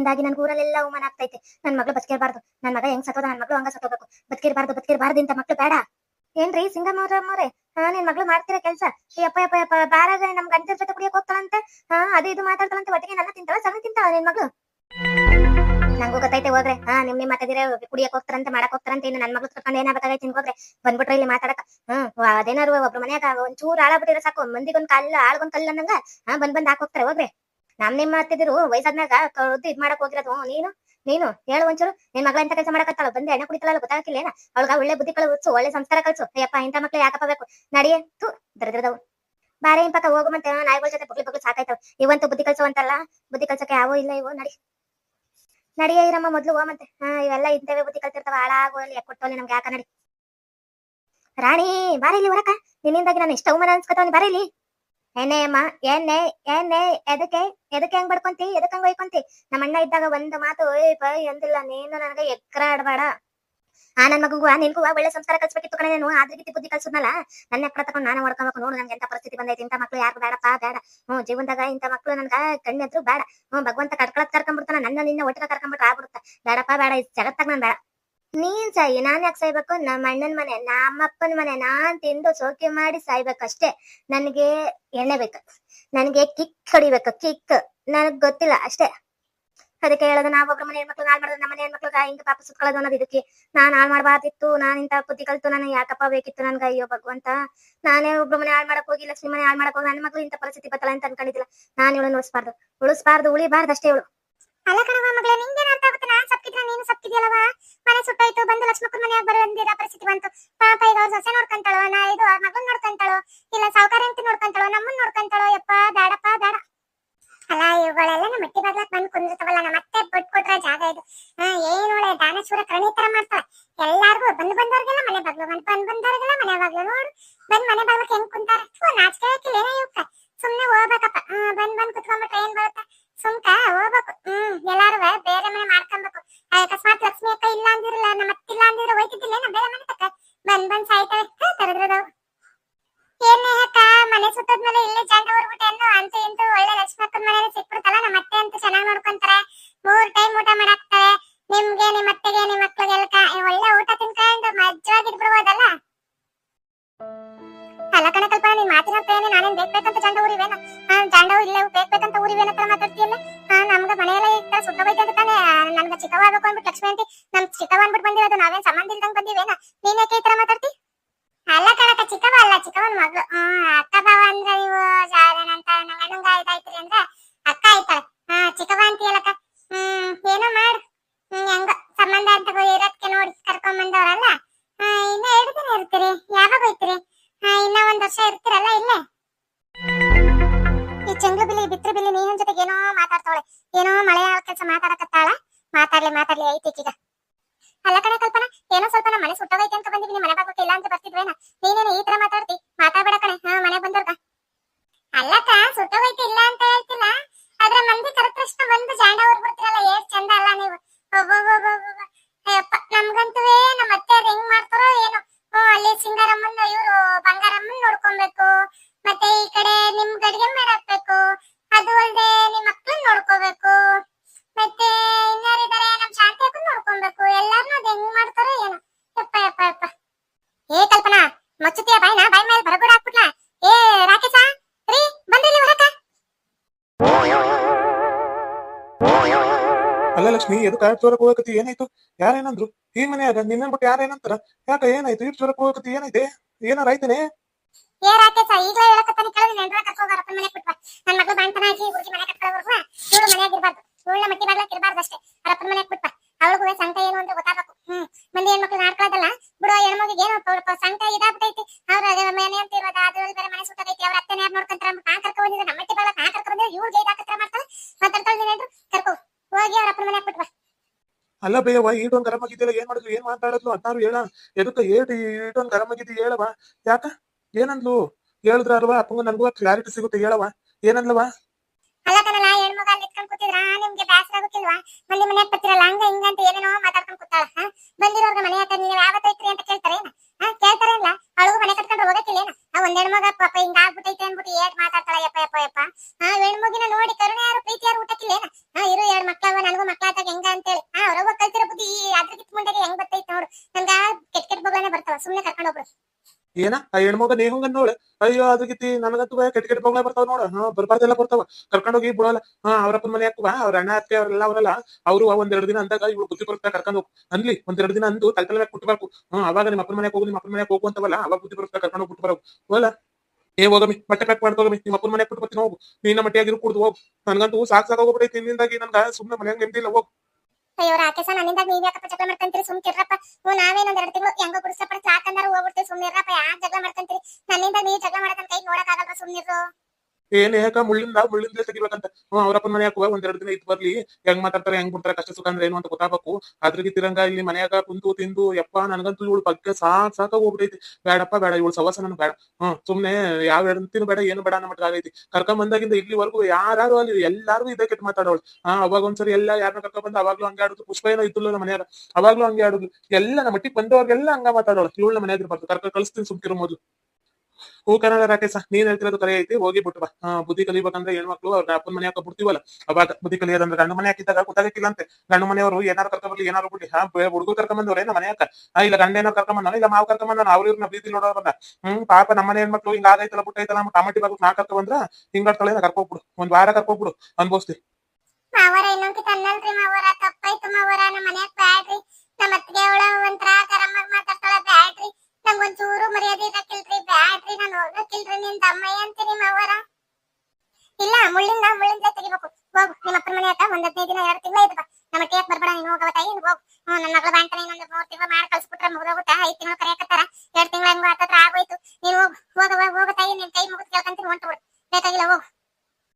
ಮಗಳಿಂದಾಗಿ ನನ್ ಊರಲ್ಲೆಲ್ಲ ಅವಮಾನ ಆಗ್ತೈತೆ. ನನ್ ಮಗಳು ಬದುಕಿರ್ಬಾರ್ದು. ನನ್ ಮಗ ಹೆಂಗ್ ಸತ್ತೋದ ನನ್ ಮಗಳು ಹಂಗ ಸತ್ತೋಬೇಕು ಬದುಕಿರ್ಬಾರ್ದು ಬದುಕಿರ್ಬಾರ್ದು ಇಂತ ಮಕ್ಳು ಬೇಡ. ಏನ್ರಿ ಮೋರೆ ಹಾ, ನಿನ್ ಮಗಳು ಮಾಡ್ತಿರೋ ಕೆಲ್ಸ. ಅಪ್ಪ ಯಪ್ಪ ಯಪ್ಪ ಬಾರಾಗ ನಮ್ ಗಂಟೆ ಜೊತೆ ಕುಡಿಯಕ್ ಹೋಗ್ತಾಳಂತೆ. ಹಾ, ಅದು ಇದು ಮಾತಾಡ್ತಾಳಂತೆ. ಒಟ್ಟಿಗೆ ನನ್ನ ತಿಂತಾಳ ಸಗಣಿ ತಿಂತಾಳ ನಿನ್ ಮಗಳು? ನಂಗೂ ಗೊತ್ತೈತೆ ಹೋಗ್ರೆ ಹಾ, ನಿಮ್ ನಿಮ್ ಮಾತಾಡಿದ್ರೆ ಕುಡಿಯಕ್ ಹೋಗ್ತಾರಂತೆ, ಮಾಡಕ್ ಹೋಗ್ತಾರಂತೆ. ಇನ್ನು ನನ್ ಮಗಳು ಕರ್ಕೊಂಡು ಏನಾಗಬೇಕಾಗೈತಿ ಹೋಗ್ರೆ. ಬಂದ್ಬಿಟ್ರೆ ಇಲ್ಲಿ ಮಾತಾಡಕ. ಹ್ಮ್ ಅದೇನಾರು ಒಬ್ರು ಮನ್ಯಾಗ ಒಂದ್ ಚೂರ್ ಆಳಾಗ್ಬಿಟ್ಟಿರೋ ಸಾಕು. ಮಂದಿಗೊಂದ್ ಕಲ್ಲ ಆಳ್ಗೊಂದ್ ಕಲ್ಲ ಅನ್ನಂಗ. ಹಾ, ಬಂದ್ ಬಂದ್ ಹಾಕೋಗ್ತಾರೆ ಹೋಗ್ರೆ. ನಮ್ ನಿಮ್ಮ ಹತ್ತಿದ್ರು ವಯಸ್ಸಾದ್ನಾಗ ಕಳ್ದು ಇದ್ ಮಾಡಕ್ ಹೋಗಿರೋದು. ನೀನು ನೀನು ಹೇಳು ಒಂಚೂರು. ನಿನ್ ಮಗಳ ಎಂತ ಕೆಲಸ ಮಾಡಕತ್ತಾಳ. ಬಂದೆ ಎಣ್ಣೆ ಕುಡಿತಾಳಲ್ಲ ಗೊತ್ತಾಗಿಲ್ಲ ಏನ ಅವಳಗ ಒಳ್ಳೆ ಬುದ್ಧಿ ಕಳಿಸು, ಒಳ್ಳೆ ಸಂಸ್ಕಾರ ಕಳ್ಸು. ಅಯ್ಯಪ್ಪ ಇಂತ ಮಕ್ಳು ಯಾಕಪ್ಪ ಬೇಕು? ನಡಿಯೇ ತು ದರಿದ್ರದವು. ಬಾರೆ ಇಂಪಕ್ಕ ಹೋಗು ಮತ್ತೆ. ನಾಯಿಗಳ ಜೊತೆ ಬುಗ್ಲಿ ಬಗ್ಲು ಸಾಕಾಯ್ತಾವ. ಇವಂತೂ ಬುದ್ಧಿ ಕಲ್ಸೋ ಅಂತಲ್ಲ ಬುದ್ಧಿ ಕಲ್ಸಕ್ಕೆ ಯಾವ ಇಲ್ಲ ಇವು. ನಡಿ. ನಡಿಯೇ ಇರಮ್ಮ, ಮೊದ್ಲು ಹೋ ಮತ್ತೆ. ಹಾ, ಇವೆಲ್ಲ ಇಂತವೇ ಬುದ್ಧಿ ಕಲ್ತಿರ್ತಾವ ಹಾಳಾಗೋಲಿ ಕೊಟ್ಟೋಲಿ ನಮ್ಗೆ ಯಾಕ ನಡಿ? ರಾಣಿ, ಬಾರ ಇಲ್ಲಿ ಹೊರಕ. ನಿನ್ನಿಂದಾಗಿ ನಾನು ಇಷ್ಟ ಅವಮಾನ ಅನ್ಸ್ಕೊತಾವನಿ. ಬಾರ ಇಲ್ಲಿ. ಎಣ್ಣೆ ಅಮ್ಮ, ಏನೇ ಎಣ್ಣೆ ಎದಕ್ಕೆ ಎದಕ್ಕೆ ಹೆಂಗ್ ಬಡ್ಕೊಂತಿ ಎದಕ್ ಹಂಗ್ ಒಯ್ಕೊಂತಿ? ನಮ್ಮ ಅಣ್ಣ ಇದ್ದಾಗ ಒಂದ್ ಮಾತು, ಏಯ್ ಬೈ ಎಂದಿಲ್ಲ ನೀನು ನನಗೆ ಎಕ್ರ ಆಡ್ಬೇಡ. ಆ ನನ್ ಮಗುಗೂ ನಿನ್ಗೂ ಒಳ್ಳೆ ಸಂಸ್ಕಾರ ಕಲ್ಸ್ಬೇಕಿತ್ತು ಕಣೆ ನಾನು. ಆದ್ರಿಗಿತ್ತಿ ಬುದ್ಧಿ ಕಲ್ಸದ್ನಲ್ಲ? ನನ್ನ ಎಕ್ರ ತಗೊಂಡು ನಾನು ಹೊಡ್ಕೊಬೇಕು. ನೋಡು ನನ್ಗೆ ಎಂತ ಪರಿಸ್ಥಿತಿ ಬಂದೈತಿ. ಇಂಥ ಮಕ್ಳು ಯಾರು ಬೇಡಪ್ಪ, ಬೇಡ. ಹ್ಞೂ, ಜೀವನದಾಗ ಇಂಥ ಮಕ್ಳು ನನ್ಗ ಕಣ್ಣೆದ್ರು ಬೇಡ. ಹ್ಞೂ, ಭಗವಂತ ಕಟ್ಕೊಳಕ್ ಕರ್ಕೊಂಡ್ಬಿಡ್ತಾನ. ನನ್ನ ನಿನ್ನ ಒಟ್ಟಿಗೆ ಕರ್ಕೊಂಡ್ಬಿಟ್ರೆ ಆಗ್ಬಿಡುತ್ತೆ. ಬೇಡಪ್ಪ, ಬೇಡ. ಜಗತ್ತಾಗ ನಾನು ಬೇಡ ನೀನ್ ಸಾಯಿ ನಾನ್ ಯಾಕೆ ಸಾಯ್ಬೇಕು? ನಮ್ಮ ಅಣ್ಣನ ಮನೆ ನಮ್ಮಪ್ಪನ ಮನೆ, ನಾನ್ ತಿಂದು ಸೋಕೆ ಮಾಡಿ ಸಾಯ್ಬೇಕಷ್ಟೇ. ನನಗೆ ಎಣ್ಣೆ ಬೇಕು. ನನಗೆ ಕಿಕ್ ಕಡಿಬೇಕು ಕಿಕ್. ನನಗ್ ಗೊತ್ತಿಲ್ಲ ಅಷ್ಟೇ. ಅದಕ್ಕೆ ಹೇಳೋದು ನಾವೊಬ್ರ ಮನೆ ಹೆಣ್ಮಕ್ಳು, ಹಾಳು ನಮ್ಮ ಮನೆ ಹೆಣ್ಮಕ್ಳು ಹಿಂಗ ಪಾಪ ಸುತ್ಕೊಳ್ಳೋದು ಅನ್ನೋದು ಇದಕ್ಕೆ. ನಾನ್ ಹಾಳು ಮಾಡಬಾರ್ದಿತ್ತು, ನಾನ್ ಇಂತ ಬುದ್ಧಿ ಕಲ್ತು, ನನಗೆ ಯಾಕಪ್ಪ ಬೇಕಿತ್ತು ನನ್ಗೆ? ಅಯ್ಯೋ ಭಗವಂತ. ನಾನೇ ಒಬ್ಬರ ಮನೆ ಹಾಳು ಮಾಡಕ್ ಹೋಗಿ, ಲಕ್ಷ್ಮಿ ಮನೆ ಹಾಳು ಮಾಡಕ್ ಹೋಗಿ, ನನ್ನ ಮಕ್ಳು ಇಂತ ಪರಿಸ್ಥಿತಿ ಬತ್ತಲ್ಲ ಅಂತ ಅನ್ಕೊಂಡಿದ್ದಿಲ್ಲ. ನಾನು ಇವಳು ಉಳಿಸ್ಬಾರ್ದು. ಉಳಿಸ್ಬಾರ್ದು ಉಳಿಬಾರ್ದು ಅಷ್ಟೇ ಇವಳು. ಅಲ್ಲ ಆಗುತ್ತೆ ನಾನ್ ಸಪ್ಪಿದ್ಯಲ್ಲವ ಮನೆ ಸುಟ್ಟೋಯ್ತು, ಬಂದು ಲಕ್ಷ್ಮಕ್ಕನ ಮನೆಯಾಗ ಬರೋದಿರ ಪರಿಸ್ಥಿತಿ ಬಂತು. ಪಾಪ ಈಗ ಅವ್ರ ಸೊಸೆ ನೋಡ್ಕೊಂತಾಳೋ, ನಾ ಇದು ಅವ್ರ ಮಗನ್ ನೋಡ್ಕೊಂತಾಳೋ, ಇಲ್ಲ ಸಾವುಕಾರ ಅಂತ ನೋಡ್ಕೊಂತಾಳೋ, ನಮ್ಮನ್ ನೋಡ್ಕೊಂತಾಳೋ, ಯಪ್ಪ ಬೇಡಪ್ಪ ಬೇಡ ಅಲ್ಲ, ಇವುಗಳೆಲ್ಲ ನಮ್ಮ ಮಟ್ಟಿ ಬಾಗ್ಲಕ್ ಬಂದು ಕುಂದಿರ್ತಾವಲ್ಲ, ನಮ್ಮ ಅತ್ತೆ ಬಟ್ ಕೊಟ್ರ ಜಾಗ ಇದು. ಏನ್ ದಾನಶೂರ ಕರ್ಣಿ ತರ ಮಾಡ್ತಾಳೆ. ಎಲ್ಲಾರ್ಗು ಬಂದು ಬಂದವ್ರಿಗೆಲ್ಲ ಮನೆ ಬಾಗ್ಲು ಬಂದು ಬಂದ್ ಸಾಯ್ತವೆ ಕರೆದ್ರದವ್ ಏನೇ ಮನೆ ಇಲ್ಲೇ ಅಂತ ಅಂತೂ ಒಳ್ಳೆ ಲಕ್ಷ್ಮಿ ಅಕ್ಕನ ಮನೆ ಸಿಕ್ಬಿಡ್ತಲ್ಲ, ನಮ್ಮ ಅತ್ತೆ ಮೂರ್ ಟೈಮ್ ಊಟ ಮಾಡಾಕ್ತಾರೆ. ನಿಮ್ಮ ಅತ್ತೆಗೆ, ನಿಮ್ಮ ಒಳ್ಳೆ ಊಟ ತಿನ್ಕೊಂಡು ಮಜ್ಜವಾಗಿ ಇಟ್ಬಿಡ್ಬೋದಲ್ಲ? ಅಲ್ಲ ಕಣ ಕಲ್ಪನಾ, ನೀನ್ ಮಾತಿನ ಊರಿವೇನ? ಅಂತ ಮನೆಯೆಲ್ಲ ಈ ತರ ನಮ್ ಚಿಕ್ಕವ ಅಂದ್ಬಿಟ್ಟು ಬಂದಿರೋದು, ನಾವೇನ್ ಸಂಬಂಧ ಇಲ್ದಂಗ್ ಬಂದಿವೇನ? ನೀನ್ ಯಾಕೆ ಈ ತರ ಮಾತಾಡ್ತಿ? ಅಲ್ಲ ಕಣಕ ಚಿಕ್ಕವ ಅಲ್ಲ ಚಿಕ್ಕವನ್ ಮಗಳು ಹ್ಮ್, ಅಕ್ಕ ಬಾವ ಅಂದ್ರ ನೀವು ಏನಂತ ಅಣ್ಣಂಗ ಇದಾಯ್ತ್ರಿ ಅಂದ್ರೆ ಅಕ್ಕ ಆಯ್ತಾಳ ಹಾ ಚಿಕ್ಕವ ಅಂತೀಯಲ್ಲಕ್ಕ ಹ್ಮ್, ಏನೋ ಮಾಡು. ಹ್ಮ್, ಹೆಂಗ ಸಂಬಂಧ ಅಂತ ಇರೋದಕ್ಕೆ ನೋಡಿ ಕರ್ಕೊಂಡ್ ಬಂದವ್ರಲ್ಲ. ಇನ್ನ ಎರಡು ದಿನ ಇರ್ತೀರಿ. ಯಾವಾಗ ಹೋಯ್ತೀರಿ? ಇನ್ನ ಒಂದ್ ವರ್ಷ ಇರ್ತೀರಲ್ಲ ಇಲ್ಲೇ? ಈ ಚಂಗ್ಲು ಬಿಲ್ಲಿ ಬಿತ್ರಿ ಬಿಲ್ಲಿ ನೀನ್ ಜೊತೆಗೆ ಏನೋ ಮಾತಾಡ್ತಾವಳೆ. ಏನೋ ಮಳೆ ಕೆಲಸ ಮಾತಾಡಕತ್ತಾಳ. ಮಾತಾಡ್ಲಿ ಮಾತಾಡ್ಲಿ, ಐತಿ ಈಗ. ಅಲ್ಲ ಕಣೆ ಕಲ್ಪನಾ, ಏನೋ ಸ್ವಲ್ಪ ನಮ್ಮ ಮನೆ ಸುಟ್ಟೋಗೈತೆ ಅಂತ ಬಂದಿದ್ದೀನಿ ಮನೆ ಬಾಗೋಕೆ ಇಲ್ಲ ಅಂತ ಬರ್ತಿದ್ವೇನ ನೀನೇನು ಈ ತರ ಮಾತಾಡ್ತಿ? ಮಾತಾಡ್ಬೇಡ ಕಣೆ, ಹಾ ಮನೆ ಬಂದವ್ರಗ ಅಲ್ಲಕ್ಕ ಸುಟ್ಟೋಗೈತೆ ಇಲ್ಲ ಅಂತ ಹೇಳ್ತಿಲ್ಲ. ಆದ್ರೆ ಮಂದಿ ಕರೆಕ್ಟ್ ಬಂದು ಜಾಂಡ ಊರ್ ಬಿಡ್ತಿರಲ್ಲ ಏಟ್ ಚಂದ ಅಲ್ಲ ನೀವು? ಒಬ್ಬೊಬ್ಬೊಬ್ಬೊಬ್ಬ ಅಲ್ಲ ಚೋರಕ್ ಎದಕ್ ಆಡ್ ಜೋರಕ್ ಹೋಗಕತಿ ಏನಾಯ್ತು? ಯಾರೇನಂದ್ರು? ಈ ಮನ್ಯಾಗ ನಿನ್ನ ಬಿಟ್ಟು ಯಾರೇನಂತಾರ? ಯಾಕ ಏನಾಯ್ತು? ಇಟ್ ಚೋರಕ್ ಹೋಗಕತಿ ಏನೈತೆ? ಏನಾರ ಆಯ್ತೇನೆ? ಏ ರಾಕೇಶ ಈಗಲೇ ಹೇಳಕತ್ತಾನೆ ಕೇಳಿ ನೆಂಟ್ರ ಕರ್ಕೊಂಡ್ ಬರಪ್ಪ ಮನೆ ಬಿಟ್ಬಾ ನನ್ ಮಗಳು ಬಾಣ್ತನ ಹಾಕಿ ಹುಡುಗಿ ಮನೆ ಮಟ್ಟಿ ಅವ್ರ ಮನೆ ಅಂತ ಮನೆ ಅವ್ರ ನಮ್ಮ ಮಟ್ಟಿ ಕರ್ಕೊ ಹೋಗಿ ಅವರಪ್ಪನ ಮನೆಗ್ ಬಿಟ್ವ ಅಲ್ಲ ಬೇವ ಈಟೊಂದ್ ಗರಂ ಆಗಿದ್ದಿಲ್ಲ ಏನ್ ಮಾಡಿದ್ರು ಏನ್ ಮಾತಾಡದ್ಲು? ಅದ್ನಾರು ಹೇಳ, ಎದಕ್ಕ ಏಟ್ ಈಟೊಂದ್ ಗರಂ ಆಗಿದ್ದಿ ಹೇಳವ ಯಾಕ? ಏನಂದ್ಲು? ಹೇಳಿದ್ರ ಅಲ್ವಾ? ಅಪ್ಪಂಗ ನನ್ಗೂ ಕ್ಲಾರಿಟಿ ಸಿಗುತ್ತೆ ಹೇಳವ ಏನಂದ್ಲವ ಅಲ್ಲ ಕಣಲ್ಲ ಹೆಣ್ಮಗ ಅಲ್ಲಿ ಇಟ್ಕೊಂಡ್ ಕೂತಿದ್ರ? ನಿಮ್ಗೆ ಬ್ಯಾಸರ ಆಗುತ್ತಿಲ್ವಾ ಮಂದಿ ಮನೆ ಬರ್ತಿರಲ್ಲ, ಹಂಗ ಹಿಂಗ ಅಂತ ಏನೇನೋ ಮಾತಾಡ್ಕೊಂಡ್ ಕೂತಾಳ ಬಂದಿರೋರ್ಗ ಮನೆ ಹತ್ರ ನೀವು ಯಾವತ್ತೈತ್ರಿ ಬುದ್ಧಿ ಅದ್ರಕ್ಕಿಂತ ಮುಂದೆ ಹೆಂಗ್ ಬರ್ತೈತ್ ನೋಡು. ನಂಗ ಕೆಟ್ಟ ಕೆಟ್ಟ ಬಗಳನೆ ಬರ್ತಾವ, ಸುಮ್ನೆ ಕರ್ಕೊಂಡು ಹೋಗ್ಬಿಡು. ಏನ? ಆ ಹೆಣ್ಮಗ ನೀ ಹಂಗ ನೋಡ. ಅಯ್ಯೋ ಅದಕ್ಕಿತಿ ನನಗಂತೂ ಕೆಟ್ಟ ಕೆಟ್ಟ ಮಗಳ ಬರ್ತಾವ ನೋಡ. ಹಾ, ಬರ್ಬಾರ್ದೆಲ್ಲ ಬರ್ತಾವ. ಕರ್ಕೊಂಡು ಹೋಗಿ ಬಿಡೋಲ್ಲ. ಹಾ, ಅವ್ರಪ್ಪನ ಮನೆ ಹಾಕುವ, ಅವ್ರ ಅಣ್ಣ, ಅತ್ತೆ, ಅವ್ರೆಲ್ಲ ಅವರಲ್ಲ, ಅವರು ಒಂದೆರಡು ದಿನ ಅಂದಾಗ ಇವ್ರು ಬುದ್ಧಿ ಬರುತ್ತೆ ಕರ್ಕೊಂಡು ಹೋಗು ಅನ್ಲಿ, ಒಂದೆರಡು ದಿನ ಅಂದು ತಲೆ ತಲೆ ಕುಟ್ಬೇಕು ಹಾ, ಅವಾಗ ನಿಮ್ಮ ಅಪ್ಪನ ಮನೆಗೆ ಹೋಗು ನಿಮ್ಮ ಅಪ್ಪನ ಮನೆಗೆ ಹೋಗು ಅಂತವಲ್ಲ, ಅವಾಗ ಬುದ್ಧಿ ಬರುತ್ತೆ ಕರ್ಕೊಂಡು ಹೋಗಿ ಬಿಟ್ಟು ಬರೋದು ಹೋಗಲ್ಲ ಏ, ಹೋಗಮಿ, ಬಟ್ಟೆ ಪ್ಯಾಕ್ ಮಾಡ್ಕೋಗಮಿ ನಿಮ್ಮ ಅಪ್ಪನ ಮನೆಗೆ ಬಿಟ್ಟು ಬರ್ತೀನಿ, ಹೋಗು. ನಿನ್ನ ಮಟ್ಟಿಯಾಗಿರು ಕುಡ್ದು ಹೋಗು. ನನಗಂತೂ ಸಾಕು ಸಾಕಾಗೋಗ್ಬಿಡೈತಿ ನಿನ್ನಿಂದಾಗಿ ನನ್ಗ ಸುಮ್ಮನೆ ಮನೆಯಾಗ ನೆಮ್ಮದಿ ಇಲ್ಲ, ಹೋಗು. ಅಯ್ಯೋ, ರಾಕೇಶ ನನ್ನಿಂದ ನೀವ್ ಯಾಕಪ್ಪ ಜಗಳ ಮಾಡ್ಕಂತೀರಿ? ಸುಮ್ ಕಿರ್ರಪ್ಪ ಹ್ಞೂ, ನಾವೇನ್ ಒಂದ್ ಎರಡು ತಿಂಗಳು ಹೆಂಗೋ ಗುಡಿಸಪ್ಪ ಸಾಕಂದ್ರೆ ಹೋಗ್ಬಿಡ್ತೀವಿ. ಸುಮ್ನಿರ್ರಪ್ಪ ಯಾಕೆ ಜಗಳ ಮಾಡ್ಕಂತೀರಿ? ನನ್ನಿಂದ ನೀವ್ ಜಗಳ ಮಾಡಕಂತ ಕೈ ನೋಡಕ್ ಆಗಲ್ವಾ ಸುಮ್ನಿರು ಏನ್ ಯಾಕ ಮುಳ್ಳಿಂದ ಮುಳ್ಳಿಂದ ತೆಗಿಬೇಕಂತ? ಹ್ಮ್, ಅವ್ರಪ್ಪನ ಮನೆ ಹಾಕುವ ಒಂದೆರಡು ದಿನ ಇದ್ ಬರ್ಲಿ. ಹೆಂಗ್ ಮಾತಾಡ್ತಾರೆ, ಹೆಂಗ್ ಬಿಡ್ತಾರೆ, ಕಷ್ಟ ಸುಖ ಅಂದ್ರೆ ಏನು ಅಂತ ಗೊತ್ತಾಗಬೇಕು. ಅದ್ರಿಗೆ ತಿರಂಗ ಇಲ್ಲಿ ಮನ್ಯಾಗ ಕುಂತು ತಿಂದು, ಯಪ್ಪ, ನನಗಂತೂ ಇವಳು ಬಗ್ಗೆ ಸಾಕ್ ಸಾಕ ಹೋಗ್ಬಿಟ್ಟೈತಿ ಬೇಡಪ್ಪ ಬೇಡ ಇವಳು ಸವಸ ನನ್ ಬೇಡ ಹ್ಮ್, ಸುಮ್ನೆ ಯಾವ ಎಂತಿನ ಬೇಡ, ಏನು ಬೇಡ ಮಟ್ಟ ಆಗೈತಿ ಕರ್ಕೊಂಡ್ ಬಂದಾಗಿಂದ ಇಲ್ಲಿವರೆಗೂ ಯಾರು ಅಲ್ಲಿ ಎಲ್ಲಾರು ಇದೇ ಕೆಟ್ಟ ಮಾತಾಡೋಳು. ಹಾ, ಅವಾಗ ಒಂದ್ಸರಿ ಎಲ್ಲ ಯಾರನ್ನ ಕರ್ಕೊಂಡ್ ಬಂದ ಅವಾಗ್ಲೂ ಹಂಗೆ ಆಡುದು, ಪುಷ್ಪ ಏನೋ ಇದ್ದಿಲ್ಲ ನಮ್ಮ ಮನ್ಯಾಗ. ಅವಾಗ್ಲೂ ಹಂಗೆ ಆಡುದು. ಎಲ್ಲ ನಮ್ಮ ಮಟ್ಟಿಗೆ ಬಂದವ್ರಿಗೆಲ್ಲ ಹಂಗ ಮಾತಾಡೋಳು. ಇವಳು ನಮ್ಮ ಮನ್ಯಾಗ ಇರ್ಬಾರ್ದು. ಕರ್ಕ, ಕಳಿಸ್ತೀನಿ ಸುಮ್ಕಿರೋ ಮೊದ್ಲು. ಹೂ ಕನ್ನಡ ರಾಕೇಶ, ನೀನ್ ಹೇಳ್ತಿರೋದು ಕರೆ ಐತಿ, ಹೋಗಿ ಬಿಟ್ಟು ಬಾ. ಬುದ್ಧಿ ಕಲಿಬೇಕಂದ್ರೆ ಹೆಣ್ಮಕ್ಳು ಅವ್ರ ಅಪ್ಪನ ಮನೆ ಹಾಕ ಬಿಡ್ತೀವಲ್ಲ, ಅವಾಗ ಬುದ್ಧಿ ಕಲಿಯೋದಂದ್ರೆ ಗಂಡು ಮನೆ ಹಾಕಿದ್ದಾಗ ಗೊತ್ತಾಗಕ್ಕಿಲ್ಲ ಗಂಡು ಮನೆಯವರು ಏನಾರು ಕರ್ಕೊಂಡ್ ಬರ್ಲಿ ಏನಾರು ಬಿಡ್ಲಿ ಹಾ ಹುಡುಗರು ಕರ್ಕೊಂಬಂದವ್ರೆ ನಮ್ಮ ಮನೆ ಹಾಕ ಇಲ್ಲ ಗಂಡ ಏನಾರು ಕರ್ಕೊಂಡ್ ಬಂದಾನ, ಇಲ್ಲ ಮಾವು ಕರ್ಕೊಂಬಂದ ಅವ್ರ ಇವ್ರನ್ನ ಪ್ರೀತಿ ನೋಡೋರನ್ನ ಹ್ಮ್, ಪಾಪ ನಮ್ಮ ಮನೆ ಹೆಣ್ಮಕ್ಳು ಹಿಂಗ ಆಗೈತಲ್ಲ ಬಿಟ್ಟೈತಲ್ಲ ನಮ್ಮ ಟಮಾಟಿ ಬಾಗು ನಾ ಕರ್ಕೊ ಬಂದ್ರ ಹಿಂಗಾಡ್ತಾಳೆ ಕರ್ಕೋಗ್ಬಿಡು ಒಂದ್ ವಾರ ಕರ್ಕೋಗ್ಬಿಡು ಅನ್ಬೋಸ್ತಿ ಮಾವರ ಇನ್ನೊಂದು ತನ್ನಲ್ರಿ ಮಾವರ, ತಪ್ಪಾಯ್ತು ಮಾವರ, ನಮ್ಮ ಮನ್ಯಾಗ ಬ್ಯಾಡ್ರಿ. ಬ್ಯಾಡ್ರಿ ನಾನು ತಮ್ಮಯ್ಯ ಅಂತೀನಿ ಮಾವರ ಇಲ್ಲ, ಮುಳ್ಳಿಂದ ಮುಳ್ಳಿಂದ ತೆಗಿಬೇಕು. ಹೋಗು, ನಿಮ್ಮ ಅಪ್ಪನ ಮನೆ ಹತ್ರ ಒಂದ್ ಹದಿನೈದು ದಿನ, ಎರಡು ತಿಂಗಳ ಇದ್ಬಾ ನಮ್ಮ ಟೇಕ್ ಬರ್ಬೇಡ, ನೀನು ಹೋಗವ ತಾಯಿ ಹೋಗು. ಹ್ಮ್, ನನ್ನ ಮಗಳು ಬ್ಯಾಂಕ್ ಇನ್ನೊಂದು ಮೂರ್ ತಿಂಗಳು ಮಾಡಿ ಕಳ್ಸ್ಬಿಟ್ರೆ ಮುಗ್ದೋಗುತ್ತೆ. ಐದು ತಿಂಗಳು ಕರೆಯಕತ್ತಾರ ಎರಡ್ ತಿಂಗಳ ಹಂಗ ಹತ್ತತ್ರ ಆಗೋಯ್ತು. ನೀನು ಹೋಗು ಹೋಗವ ಹೋಗ ತಾಯಿ, ನಿನ್ ಕೈ ಮುಗಿದ್ ಕೇಳ್ಕಂತೀನಿ, ಹೊಂಟು ಬಿಡು. ಬೇಕಾಗಿಲ್ಲ, ಹೋಗು.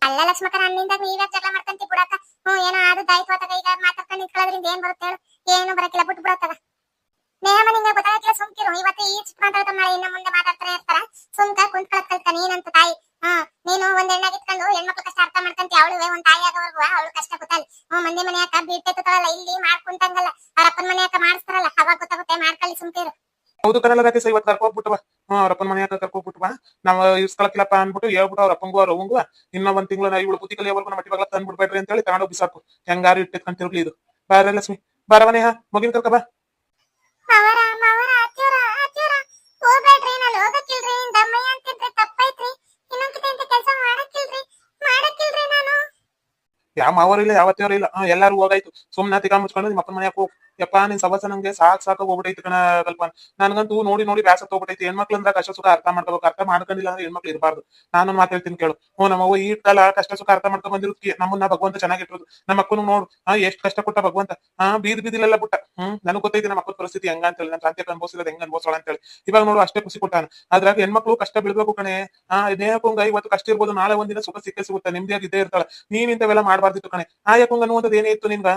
ಅಲ್ಲ, ಲಕ್ಷ್ಮಕ್ಕ ನನ್ನಿಂದ ನೀವೇ ಜಗಳ ಮಾಡ್ಕಂತಿ ಬಿಡಕ್ಕ? ಹ್ಞೂ ಏನೋ ಅದು ದಾಯ್ತು ಆತಗ ಈಗ ಮಾತಾಡ್ಕೊಂಡು ನಿಂತ್ಕೊಳ್ಳೋದ್ರಿಂದ ಏನ್ ಬರುತ್ತೆ ಹೇಳು? ಏನು ಬರಕಿಲ್ಲ ಬಿಟ್ಟು ಬಿಡತ್ತದ ನೇಮ ನಿಂಗೆ ಗೊತ್ತಾಗಕ್ಕಿಲ್ಲ ಸುಮ್ಕಿರು ಇವತ್ತು ಈ ಚಿಕ್ಕ ಮಾತಾಡ್ತಾರ ನಾಳೆ ಇನ್ನ ಮುಂದೆ ಮಾತಾಡ್ತಾನೆ ಇರ್ತಾರ. ಸುಮ್ಕ ಕುಂತ್ಕೊಳಕ್ ಕಲ್ತ ನೀನಂತ ತಾಯಿ ಹಾ ನೀನು ಒಂದ್ ಹೆಣ್ಣಾಗಿ ಇಟ್ಕೊಂಡು ಹೆಣ್ಮಕ್ಳು ಕಷ್ಟ ಅರ್ಥ ಮಾಡ್ಕೊಂತಿ ಅವಳು ಒಂದ್ ತಾಯಿ ಆಗೋವರ್ಗು ಅವಳು ಕಷ್ಟ ಗೊತ್ತಲ್ಲ. ಹ್ಮ್, ಮಂದಿ ಮನೆ ಯಾಕ ಬೀಳ್ತೈತಲ್ಲ ಇಲ್ಲಿ ಮಾಡ್ಕೊಂತಂಗಲ್ಲ ಅವ್ರ ಅಪ್ಪನ ಮನೆ ಯಾಕ ಮಾಡಿಸ್ತಾರಲ್ಲ? ಅವಾಗ ಗೊತ್ತಾಗುತ್ತೆ ಮಾಡ್ಕೊಳ್ಳಿ ಸುಮ್ಕಿರು ಹೌದು ಕನ್ನಡ ರಾಕೇಶ ಇವತ್ತು ಕರ್ಕೋಗ್ಬಿಟ್ಟು ಬಾ. ಹ್ಮ್, ಅವ್ರ ಅಪ್ಪನ ಮನೆ ಹಾಕ ಕರ್ಕೋಗ್ಬಿಟ್ಟು ಬಾ. ನಾವ್ ಇಸ್ಕೊಳಕ್ಕಿಲ್ಲಪ್ಪ ಅನ್ಬಿಟ್ಟು ಹೇಳ್ಬಿಟ್ಟು ಅವ್ರ ಅಪ್ಪಂಗು ಅವ್ರ ಅವಂಗು, ಇನ್ನ ಒಂದ್ ತಿಂಗಳು ಇವಳು ಬುದ್ಧಿ ಕಲಿಯೋವರೆಗೂ ನಮ್ಮ ಮಟ್ಟಿ ಬಾಗ್ಲ ತಂದ್ಬಿಡ್ಬೇಡ್ರಿ ಅಂತ ಹೇಳಿ ತಗೊಂಡೋಗಿ ಬಿಸಾಕು. ಹೆಂಗಾರು ಇಟ್ಟಿರ್ಕೊಂತಿರ್ಲಿ ಇದು. ಬಾರ ಲಕ್ಷ್ಮಿ. ಬಾರವನೇಹ, ಮಗಿನ ಕರ್ಕ ಬಾ. ಅವರ ಅವರ ಅತ್ಯೂರ ಅತ್ಯೂರ ಹೋಗ್ಬೇಡ್ರಿ, ನಾನು ಹೋಗಕ್ಕಿಲ್ರಿ. ದಮ್ಮಯ್ಯ ಅಂತಿದ್ರೆ ತಪ್ಪೈತ್ರಿ. ಇನ್ನೊಂದ್ಕಿತ ಇಂತ ಕೆಲಸ ಮಾಡಕ್ಕಿಲ್ರಿ. ಮಾಡಕ್ಕಿಲ್ರಿ ನಾನು. ಯಾವ ಇಲ್ಲ ಯಾವತ್ತೇವ್ರು ಇಲ್ಲ. ಎಲ್ಲರೂ ಹೋಗಾಯ್ತು. ಸುಮ್ನ ತಿಕಾ ಮುಚ್ಕೊಂಡು ನಿಮ್ಮ ಅಪ್ಪನ ಮನೆಯಾಗ ಹೋಗ್. ಯಪ್ಪ, ನಿನ್ ಸವಸ ನಂಗೆ ಸಾಕ್ ಸಾಕ ಹೋಗ್ಬಿಟ್ಟೈತಿ ಕಣ ಕಲ್ಪನ್. ನನ್ಗಂತೂ ನೋಡಿ ನೋಡಿ ಬ್ಯಾಸ ಹೋಗ್ಬಿಟ್ಟೈತಿ ಹೆಣ್ಮಕ್ಳು ಅಂದ್ರೆ ಕಷ್ಟ ಸುಖ ಅರ್ಥ ಮಾಡ್ಕೋಬೇಕು. ಅರ್ಥ ಮಾಡ್ಕೊಂಡಿಲ್ಲ ಅಂದ್ರೆ ಹೆಣ್ಮಕ್ಳು ಇರಬಾರ್ದು. ನಾನು ಮಾತು ಹೇಳ್ತೀನಿ ಕೇಳು. ಓ ನಮ್ಮವ್ವ ಈ ಕಾಲ ಕಷ್ಟ ಸುಖ ಅರ್ಥ ಮಾಡ್ಕೊಂಡ್ ಬಂದಿರೋದಕ್ಕೆ ನಮ್ಮನ್ನ ಭಗವಂತ ಚೆನ್ನಾಗಿಟ್ಟಿರೋದು ನಮ್ಮ ಅಕ್ಕನು ನೋಡು. ಹಾ, ಎಷ್ಟ್ ಕಷ್ಟ ಕೊಟ್ಟ ಭಗವಂತ. ಹಾ, ಬೀದ್ ಬೀದಿಲೆಲ್ಲ ಬಿಟ್ಟ ಹ್ಮ್ ನನಗ್ ಗೊತ್ತೈತಿ ನಮ್ಮ ಅಕ್ಕನ ಪರಿಸ್ಥಿತಿ ಹೆಂಗ ಅಂತ ಹೇಳಿ ಶಾಂತಿ ಅನುಭವಿಸಿರೋದು ಹೆಂಗ್ ಅನುಭವಿಸೋಣ ಅಂತ ಹೇಳಿ ಇವಾಗ ನೋಡು ಅಷ್ಟೇ ಖುಷಿ ಕೊಟ್ಟಾನ ಅದ್ರಾಗ ಹೆಣ್ಮಕ್ಳು ಕಷ್ಟ ಬಿಡ್ಬೇಕು ಕಣೆ. ಹಾ ನೇಹಕುಂಗ ಇವತ್ತು ಕಷ್ಟ ಇರ್ಬೋದು. ನಾಳೆ ಒಂದಿನ ಸುಖ ಸಿಕ್ಕೇ ಸಿಗುತ್ತೆ. ನಿಮ್ದೇ ಇದ್ದೇ ಇರ್ತಾಳೆ. ನೀನ್ ಇಂತವೆಲ್ಲ ಮಾಡಬಾರ್ದಿತ್ತು ಕಣೆ. ಆ ಯಾಕುಂಗ ಅನ್ನುವಂಥದ್ದು ಏನೇ ಇತ್ತು ನಿನ್ಗ?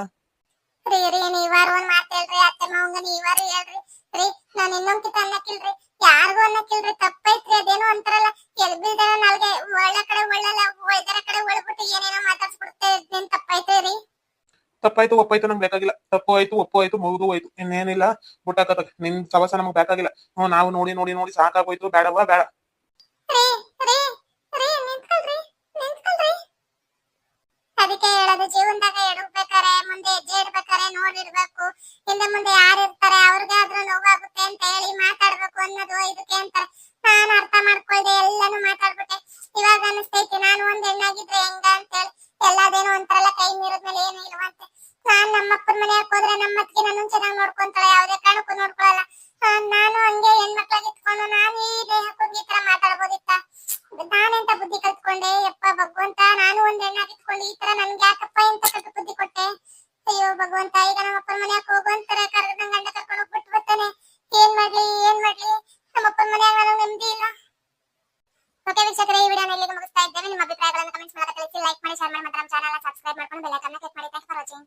ರೀ ರೀ ನೀವಾರು ಒಂದ್ ಮಾತ್ ಹೇಳ್ರಿ ಅತ್ತೆ ಮಾವಂಗ ನೀವಾರು ಹೇಳ್ರಿ. ರೀ ನಾನ್ ಇನ್ನೊಂದ್ಕಿತ ಅನ್ನಕ್ಕಿಲ್ರಿ ಯಾರಿಗೂ ಅನ್ನಕ್ಕಿಲ್ರಿ ತಪ್ಪೈತ್ರಿ ಅದೇನೋ ಅಂತಾರಲ್ಲ. ಎಲ್ ಬೀಳ್ದಾರ ನಾಲ್ಗೆ ಒಳ್ಳೆ ಕಡೆ ಒಳ್ಳಲ್ಲ ಒಯ್ದರ ಕಡೆ ಒಳ್ಬಿಟ್ಟು ಏನೇನೋ ಮಾತಾಡ್ಸ್ಬಿಡುತ್ತೆ ನಿನ್ ತಪ್ಪೈತೆ ರೀ? ತಪ್ಪಾಯ್ತು ಒಪ್ಪಾಯ್ತು ನಂಗೆ ಬೇಕಾಗಿಲ್ಲ. ತಪ್ಪು ಆಯ್ತು ಒಪ್ಪು ಆಯ್ತು ಮುಗಿದು ಹೋಯ್ತು. ಇನ್ನೇನಿಲ್ಲ ಬುಟ್ಟಾಕತ್ತ ನಿನ್ ಸವಸ ನಮಗ್ ಬೇಕಾಗಿಲ್ಲ. ಹ್ಮ್ ನಾವು ನೋಡಿ ನೋಡಿ ನೋಡಿ ಸಾಕಾಗೋಯ್ತು. ಬೇಡವಾ ಬೇಡ ರೀ ರೀ ರೀ ನಿಂತ್ಕೊಳ್ರಿ ನಿಂತ್ಕೊಳ್ರಿ ಅದಕ್ಕೆ ಹೇಳೋದು ಜೀವನದಾಗ ಎಡಗ್ಬೇಕಾರೆ ಮುಂದೆ ಹೆಜ್ಜೆ ಇಡ್ಬೇಕಾರೆ ನೋಡಿರ್ಬೇಕು. ಹಿಂದೆ ಮುಂದೆ ಯಾರು ಇರ್ತಾರೆ ಅವ್ರಿಗೆ ಆದ್ರೂ ನೋವಾಗುತ್ತೆ ಅಂತ ಹೇಳಿ ಮಾತಾಡ್ಬೇಕು ಅನ್ನೋದು ಇದಕ್ಕೆ ಅಂತಾರೆ. ನಾನು ಅರ್ಥ ಮಾಡ್ಕೊಳ್ದೆ, ಎಲ್ಲಾನು ಮಾತಾಡ್ಬಿಟ್ಟೆ. ಇವಾಗ ಅನಿಸ್ತೈತಿ, ನಾನು ಒಂದ್ ಹೆಣ್ಣಾಗಿದ್ರೆ ಹೆಂಗ ಭಗವಂತ, ಈಗ ನಮ್ಮ ಅಪ್ಪನ ಮನೆಯಾಗ ಹೋಗುವಂತಾರೆ ಕರೆದ ಗಂಡ ಕರ್ಕೊಂಡು ಹೋಗ್ಬಿಟ್ಟು ಬರ್ತಾನೆ. ಏನ್ ಮಾಡ್ಲಿ ಏನ್ ಮಾಡ್ಲಿ? ನಮ್ಮ ಅಪ್ಪನ ಮನೆಯಾಗ ನಾನು ನೆಮ್ಮದಿ ಇಲ್ಲ. ಓಕೆ ವೀಕ್ಷಕರೇ, ಈ ವಿಡಿಯೋನ ಇಲ್ಲಿಗೆ ಮುಗಿಸ್ತಾ ಇದ್ದೇವೆ ನಿಮ್ಮ ಅಭಿಪ್ರಾಯಗಳನ್ನು ಕಮೆಂಟ್ಸ್ ಮೂಲಕ ತಿಳಿಸಿ ಲೈಕ್ ಮಾಡಿ ಶೇರ್ ಮಾಡಿ, ಮತ್ತೆ ನಮ್ಮ ಚಾನಲ್ ಸಬ್ಸ್ಕ್ರೈಬ್ ಮಾಡ್ಕೊಂಡು ಬೆಲ್ ಐಕಾನ್ ಕ್ಲಿಕ್ ಮಾಡಿ. Thanks for watching